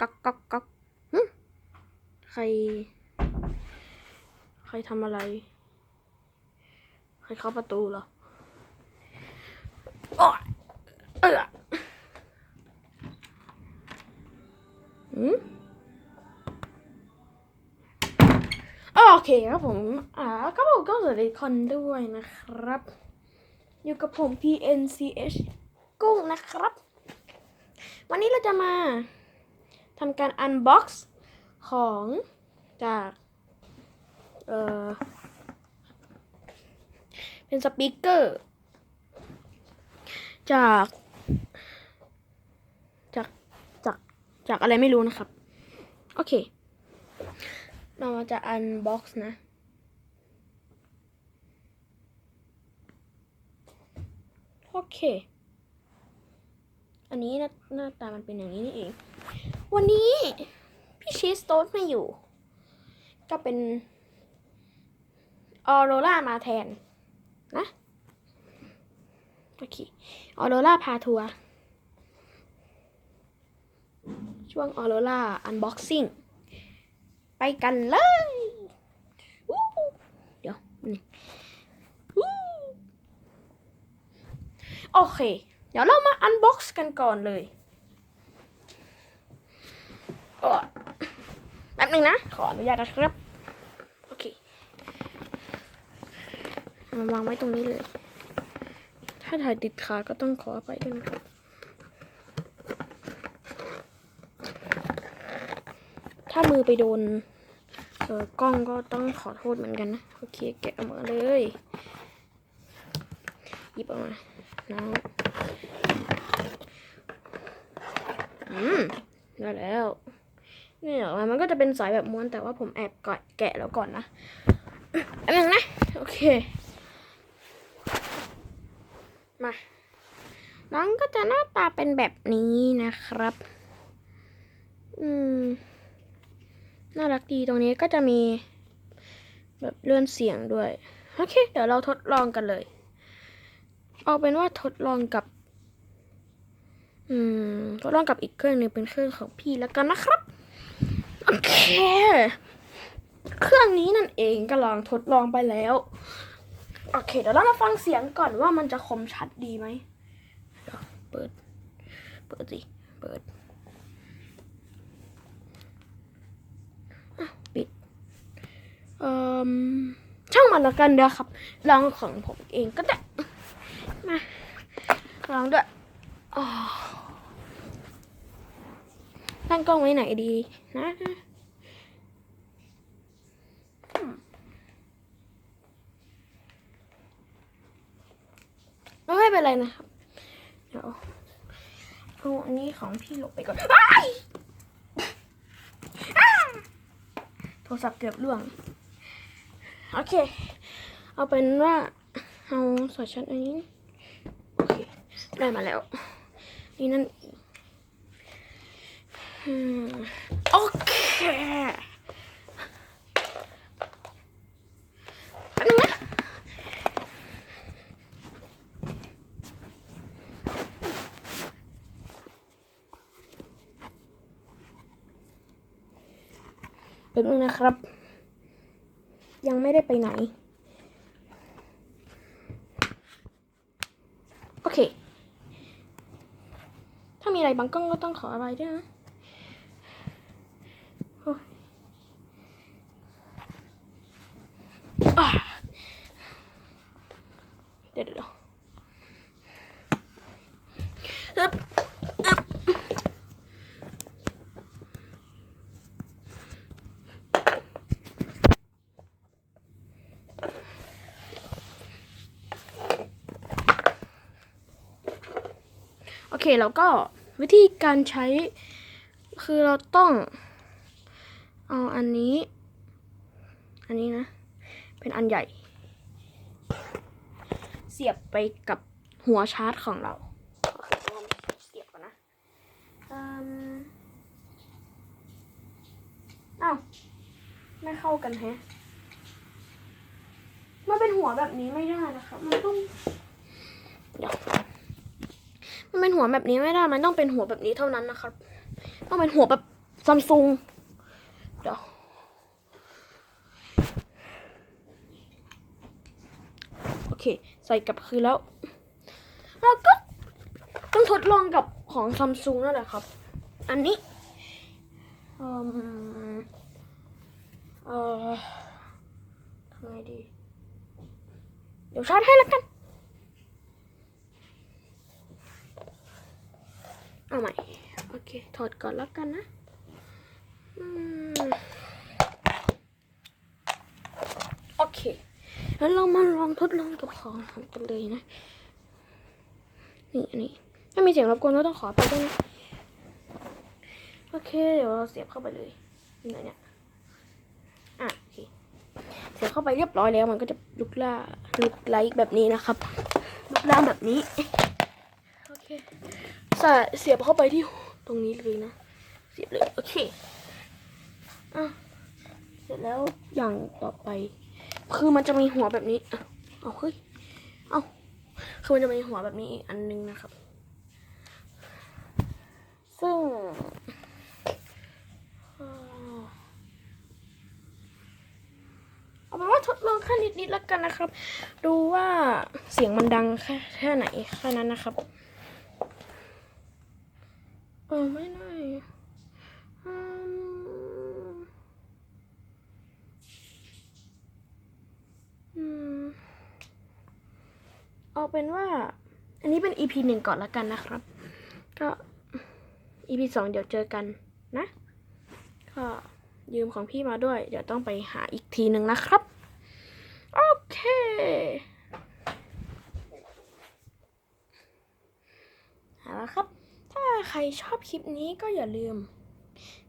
ก๊อกก๊อกก๊อกหึใคร ใครทำอะไร ใครเข้าประตูเหรอโอ๊ยเออหืมโอเคครับผม อ่า ก็ผมก็สวัสดีคนด้วยนะครับ อยู่กับผม PNCH กุ้งนะครับ วันนี้เราจะมา ทำการ unbox ของจากเออเป็นสปีกเกอร์จากจากจากจากอะไรไม่รู้นะครับ โอเค เรามาจะ unbox นะโอเค อันนี้หน้าหน้าตามันเป็นอย่างนี้นี่เอง วันนี้พี่ชีสโต๊ดไม่อยู่ ก็เป็นออโรรามาแทน นะ โอเค ออโรราพาทัวร์ช่วงออโรราอันบ็อกซิ่งไปกันเลยวู้เดี๋ยวนี่วู้โอเค เดี๋ยวเรามาอันบ็อกซ์กันก่อนเลย แป๊บหนึงนะ ขออนุญาตนะครับ โอเค มาวางไว้ตรงนี้เลย ถ้าถ่ายติดขาก็ต้องขออภัยด้วยนะครับถ้ามือไปโดนเออกล้องก็ต้องขอโทษเหมือนกันนะ โอเค แกะออกมาเลย หยิบออกมาน้องอืม ได้แล้ว นี่ออกมามันก็จะเป็นสายแบบม้วนแต่ว่าผมแอบกะแกะแล้วก่อนนะอันนึงนะ โอเค มา น้องก็จะหน้าตาเป็นแบบนี้นะครับ อืม น่ารักดีตรงนี้ก็จะมี แบบเลื่อนเสียงด้วย โอเค เดี๋ยวเราทดลองกันเลย เอาเป็นว่าทดลองกับ อืม ทดลองกับอีกเครื่องหนึงเป็นเครื่องของพี่แล้วกันนะครับ โอเคเครื่องนี้นั่นเองก็ลองทดลองไปแล้ว โอเค เดี๋ยวเรามาฟังเสียงก่อนว่ามันจะคมชัดดีไหมเดี๋ยวเปิด เปิดสิ เปิดปิด เอ่อ ช่างมันละกันเดี๋ยวครับ ลองของผมเองก็ได้ มา ลองด้วยอ๋อ ตั้งกล้องไว้ไหนดีนะไม่เป็นไรนะครับ เดี๋ยวเอาอันนี้ของพี่หลบไปก่อนโทรศัพท์เกือบล่วง โอเค เอาเป็นว่าเอาสายชาร์จอันนี้ โอเค ได้มาแล้ว นี่นั่น โอเคอันนึงนะเป็นงนะครับ ยังไม่ได้ไปไหน โอเค ถ้ามีอะไรบางกล้องก็ต้องขออะไรด้วยนะโอ้ยอะเดี๋ยวเดี๋ยวเดี๋ยวอึ๊บอึ๊บโอเคแล้วก็วิธีการใช้คือเราต้องเอาอันนี้ อันนี้นะ เป็นอันใหญ่เสียบไปกับหัวชาร์จของเราเสียบก่อนนะอ้าวไม่เข้ากันแฮะมันเป็นหัวแบบนี้ไม่ได้นะคะ มันต้องเดี๋ยวมันเป็นหัวแบบนี้ไม่ได้ มันต้องเป็นหัวแบบนี้เท่านั้นนะครับ ต้องเป็นหัวแบบซัมซุงเดี๋ยว โอ เค ใส่กลับคืนแล้วแล้วก็ต้องทดลองกับของซัมซุงนั่นแหละครับ อันนี้เออเออทำไงดี เดี๋ยวชาร์จให้แล้วกัน เอาใหม่ โอเค ถอดก่อนแล้วกันนะ อืมโอเค แล้วเรามาลองทดลองกับของกันเลยนะ นี่อันนี้ ถ้ามีเสียงรบกวนก็ต้องขอไปด้วยนะ โอเค เดี๋ยวเราเสียบเข้าไปเลยนี่เนี่ย อะโอเค เสียบเข้าไปเรียบร้อยแล้ว มันก็จะลุกล่าลุกไลท์แบบนี้นะครับ ลุกล่าแบบนี้ โอเคใส่เสียบเข้าไปที่ตรงนี้เลยนะ เสียบเลย โอเค อะ เสร็จแล้วอย่างต่อไป คือมันจะมีหัวแบบนี้เอาเฮ้ยเอาคือมันจะมีหัวแบบนี้อีกอันนึงนะครับ ซึ่งเอาเป็นว่าทดลองแค่นิดๆแล้วกันนะครับ ดูว่าเสียงมันดังแค่แค่ไหนแค่นั้นนะครับเออไม่ได้อืมอืม เอาเป็นว่า อันนี้เป็น EP หนึ่งก่อนละกันนะครับ ก็ EP สองเดี๋ยวเจอกันนะ ก็ยืมของพี่มาด้วย เดี๋ยวต้องไปหาอีกทีหนึ่งนะครับ โอเคเอาละครับ ถ้าใครชอบคลิปนี้ก็อย่าลืม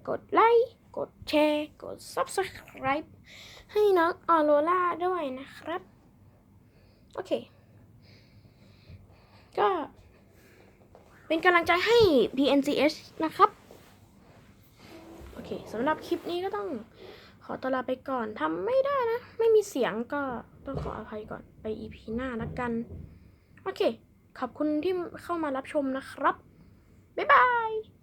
กดไลค์ กดแชร์ กด Subscribe ให้น้องออโรล่าด้วยนะครับ โอเค ก็ เป็นกำลังใจให้ PNCS นะครับ โอเคสำหรับคลิปนี้ก็ต้องขอตัวลาไปก่อนทำไม่ได้นะ ไม่มีเสียงก็ต้องขออภัยก่อนไป EP หน้าละกัน โอเค ขอบคุณที่เข้ามารับชมนะครับ บ๊ายบาย